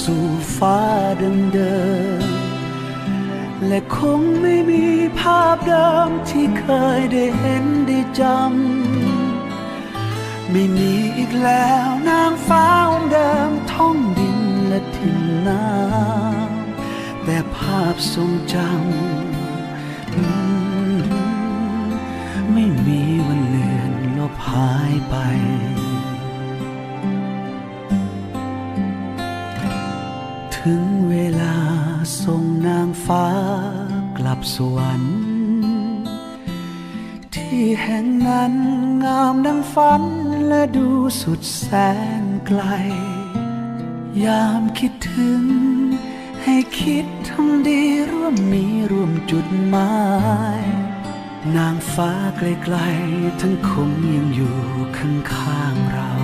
สู่ฟ้าเดิมๆและคงไม่มีภาพเดิมที่เคยได้เห็นได้จำ ไม่มีอีกแล้วนางฟ้าองค์เดิมท่องดินและทิ้งน้ำแต่ภาพทรงจำ ไม่มีวัน ถึงเวลาส่งนางฟ้ากลับสวรรค์ ที่แห่งนั้นงามดังฝันและดูสุดแสนไกล ยามคิดถึง ให้คิดทำดีร่วมมีร่วมจุดหมาย นางฟ้าไกลๆทั้งคงยังอยู่ข้างๆเรา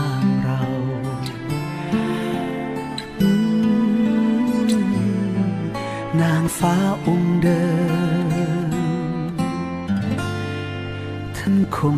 งางฟ้าองค์เดิมท่านคง